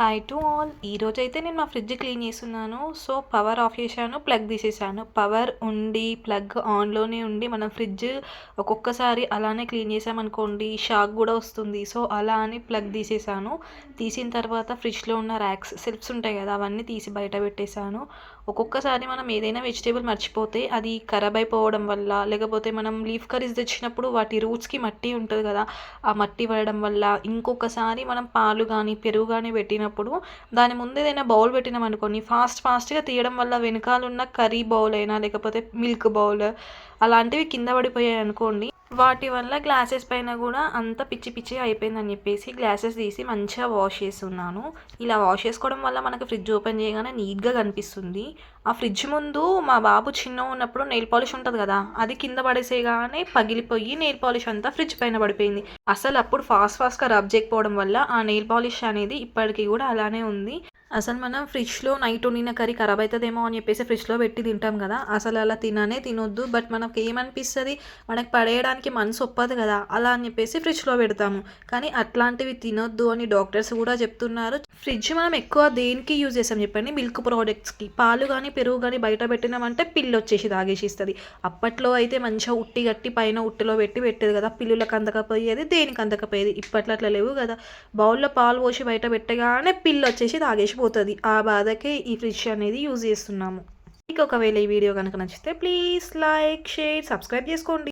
Hi to all ఈరోజైతే నేను మా ఫ్రిడ్జ్ క్లీన్ చేస్తున్నాను. సో పవర్ ఆఫ్ చేశాను ప్లగ్ తీసేసాను పవర్ ఉండి ప్లగ్ ఆన్లోనే ఉండి మనం ఫ్రిడ్జ్ ఒక్కొక్కసారి అలానే క్లీన్ చేసామనుకోండి షాక్ కూడా వస్తుంది. సో అలా అని ప్లగ్ తీసేసాను తీసిన తర్వాత ఫ్రిడ్జ్లో ఉన్న ర్యాక్స్ సెల్ఫ్స్ ఉంటాయి కదా అవన్నీ తీసి బయట పెట్టేశాను. ఒక్కొక్కసారి మనం ఏదైనా వెజిటేబుల్ మర్చిపోతే అది ఖరాబ్ అయిపోవడం వల్ల లేకపోతే మనం లీఫ్ కర్రీస్ తెచ్చినప్పుడు వాటి రూట్స్కి మట్టి ఉంటుంది కదా ఆ మట్టి పడడం వల్ల ఇంకొకసారి మనం పాలు కానీ పెరుగు కానీ పెట్టినప్పుడు దాని ముందు ఏదైనా బౌల్ పెట్టినాం అనుకోని ఫాస్ట్ ఫాస్ట్గా తీయడం వల్ల వెనకాల ఉన్న కర్రీ బౌల్ అయినా లేకపోతే మిల్క్ బౌల్ అలాంటివి కింద పడిపోయాయి అనుకోండి వాటి వల్ల గ్లాసెస్ పైన కూడా అంత పిచ్చి పిచ్చి అయిపోయిందని చెప్పేసి గ్లాసెస్ తీసి మంచిగా వాష్ చేస్తున్నాను. ఇలా వాష్ చేసుకోవడం వల్ల మనకు ఫ్రిడ్జ్ ఓపెన్ చేయగానే నీట్గా కనిపిస్తుంది. ఆ ఫ్రిడ్జ్ ముందు మా బాబు చిన్న ఉన్నప్పుడు నెయిల్ పాలిష్ ఉంటుంది కదా అది కింద పడేసేగానే పగిలిపోయి నెయిల్ పాలిష్ అంతా ఫ్రిడ్జ్ పైన పడిపోయింది. అసలు అప్పుడు ఫాస్ట్ ఫాస్ట్గా రబ్ చేయకపోవడం వల్ల ఆ నెయిల్ పాలిష్ అనేది ఇప్పటికీ కూడా అలానే ఉంది. అసలు మనం ఫ్రిడ్జ్లో నైట్ వండిన కర్రీ ఖరాబ్ అవుతుందేమో అని చెప్పేసి ఫ్రిడ్జ్లో పెట్టి తింటాం కదా. అసలు అలా తిననే తినొద్దు. బట్ మనకు ఏమనిపిస్తుంది మనకు పడేయడానికి మనసు ఒప్పదు కదా. అలా అని చెప్పేసి ఫ్రిడ్జ్లో పెడతాము. కానీ అట్లాంటివి తినొద్దు అని డాక్టర్స్ కూడా చెప్తున్నారు. ఫ్రిడ్జ్ మనం ఎక్కువ దేనికి యూజ్ చేస్తాం చెప్పండి? మిల్క్ ప్రోడక్ట్స్కి. పాలు కానీ పెరుగు కానీ బయట పెట్టినామంటే పిల్లి వచ్చేసి తాగేసిస్తుంది. అప్పట్లో అయితే మంచిగా ఉట్టి గట్టి పైన ఉట్టిలో పెట్టి పెట్టేది కదా. పిల్లులకు అందకపోయేది దేనికి అందకపోయేది? ఇప్పట్లో అట్లా లేవు కదా. బౌల్లో పాలు పోసి బయట పెట్టగానే పిల్లి వచ్చేసి మర్చిపోతుంది ఆ బాధకే ఈ ఫ్రిడ్జ్ అనేది యూజ్ చేస్తున్నాము. మీకు ఒకవేళ ఈ వీడియో కనుక నచ్చితే ప్లీజ్ లైక్ షేర్ సబ్స్క్రైబ్ చేసుకోండి.